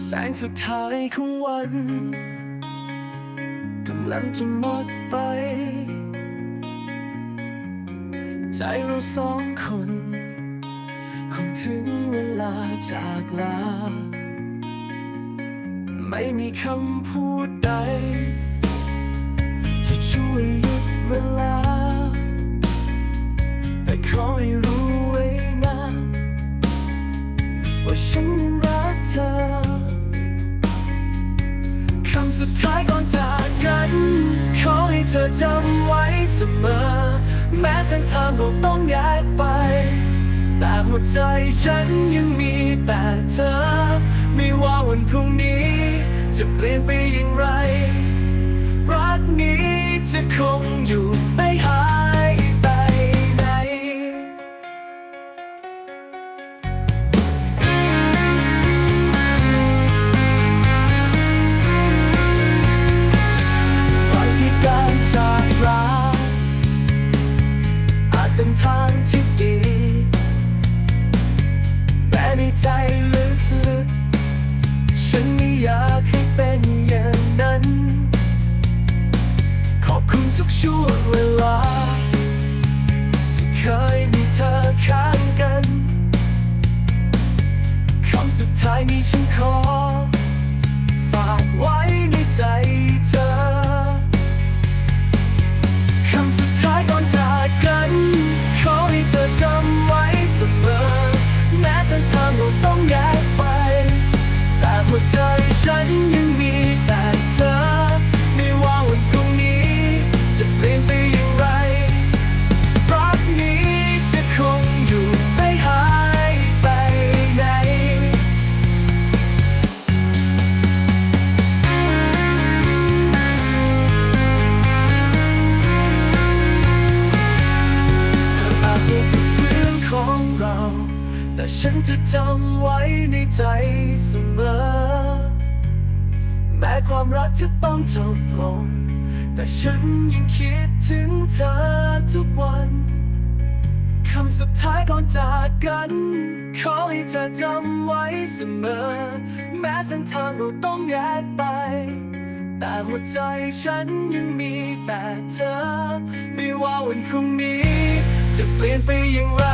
แสงสุดท้ายของวันกำลังจะหมดไป ใจเราสองคน คงถึงเวลาจากลา ไม่มีคำพูดใดที่ช่วยหยุดเวลา แต่ขอให้รู้ไว้นะว่าฉัน จำไว้เสมอ แม้เส้นทางเราต้องแยกไป แต่หัวใจฉันยังมีแต่เธอ ไม่ว่าวันพรุ่งนี้ จะเปลี่ยนไปอย่างไร รักนี้จะคงอยู่ ใจลึกๆ ฉันไม่อยากให้เป็นอย่างนั้น ขอบคุณทุกช่วงเวลา ที่เคยมีเธอข้างกัน คำสุดท้ายนี้ฉันขอ แต่ฉันจะจำไว้ในใจเสมอ แม้ความรักจะต้องจบลง แต่ฉันยังคิดถึงเธอทุกวันคำสุดท้ายก่อนจากกัน ขอให้เธอจำไว้เสมอ แม้เส้นทางเราต้องแยกไป แต่หัวใจฉันยังมีแต่เธอ ไม่ว่าวันพรุ่งนี้ จะเปลี่ยนไปอย่างไร